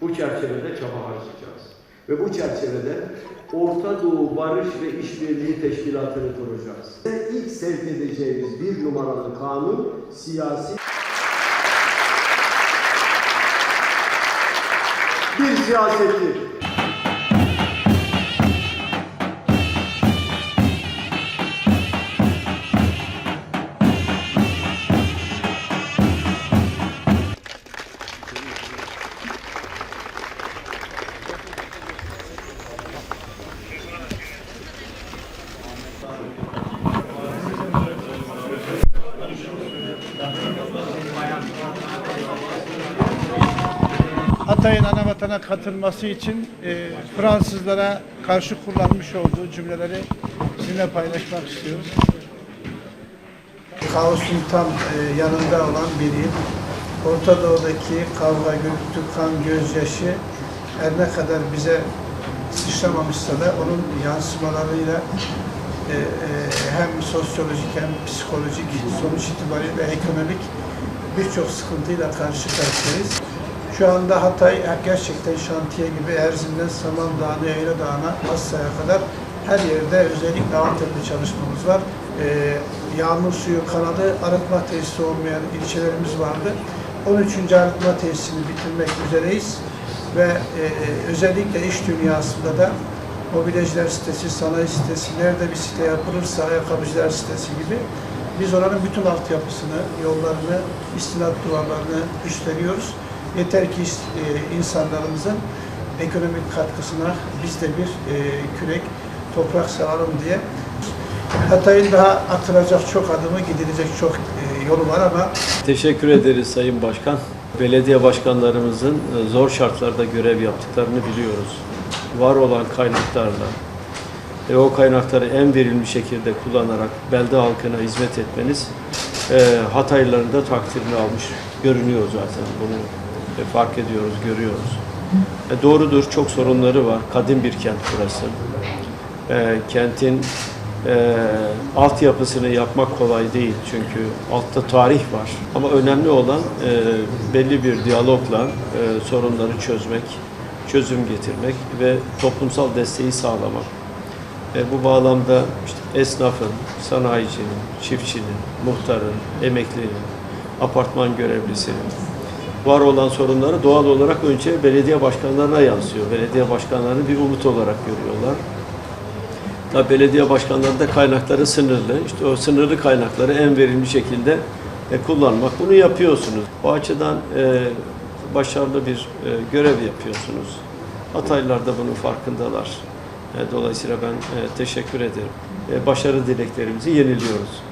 Bu çerçevede çaba harcayacağız. Ve bu çerçevede Orta Doğu Barış ve İşbirliği Teşkilatı'nı kuracağız. İlk sevk edeceğimiz bir numaralı kanun siyasi bir siyasettir. Hatay'ın ana katılması için e, Fransızlara karşı kullanmış olduğu cümleleri sizinle paylaşmak istiyoruz. Kaosun tam e, yanında olan biriyim. Orta Doğu'daki kavga, gürültü, kan, gözyaşı her ne kadar bize sıçramamışsa da onun yansımalarıyla e, e, hem sosyolojik hem psikolojik sonuç itibariyle ekonomik birçok sıkıntıyla karşı karşıyayız. Şu anda Hatay gerçekten şantiye gibi Erzin'den Saman Dağı'na, Eyle Dağı'na, Asya'ya kadar her yerde özellikle Antep'te çalışmamız var. Ee, yağmur suyu kanalı arıtma tesisi olmayan ilçelerimiz vardı. 13. arıtma tesisini bitirmek üzereyiz ve e, özellikle iş dünyasında da mobilyacılar sitesi, sanayi sitesi, nerede bir site yapılırsa ayakkabıcılar sitesi gibi biz oranın bütün altyapısını, yollarını, istinat duvarlarını üstleniyoruz. Yeter ki e, insanlarımızın ekonomik katkısına biz de bir e, kürek toprak sağalım diye. Hatay'ın daha atılacak çok adımı, gidilecek çok e, yolu var ama Teşekkür ederiz Sayın Başkan. Belediye başkanlarımızın e, zor şartlarda görev yaptıklarını biliyoruz. Var olan kaynaklarla ve o kaynakları en verimli şekilde kullanarak belde halkına hizmet etmeniz e, Hataylıların da takdirini almış görünüyor zaten. Bunu e, fark ediyoruz, görüyoruz. E, doğrudur, çok sorunları var. Kadim bir kent burası. E, kentin e, altyapısını yapmak kolay değil çünkü altta tarih var. Ama önemli olan e, belli bir diyalogla e, sorunları çözmek, çözüm getirmek ve toplumsal desteği sağlamak. E, bu bağlamda işte esnafın, sanayicinin, çiftçinin, muhtarın, emeklinin, apartman görevlisinin, var olan sorunları doğal olarak önce belediye başkanlarına yansıyor. Belediye başkanlarını bir umut olarak görüyorlar. Tabii belediye başkanları da kaynakları sınırlı. İşte o sınırlı kaynakları en verimli şekilde e, kullanmak. Bunu yapıyorsunuz. Bu açıdan e, başarılı bir e, görev yapıyorsunuz. Hataylılar da bunun farkındalar. E, dolayısıyla ben e, teşekkür ederim. E, başarı dileklerimizi yeniliyoruz.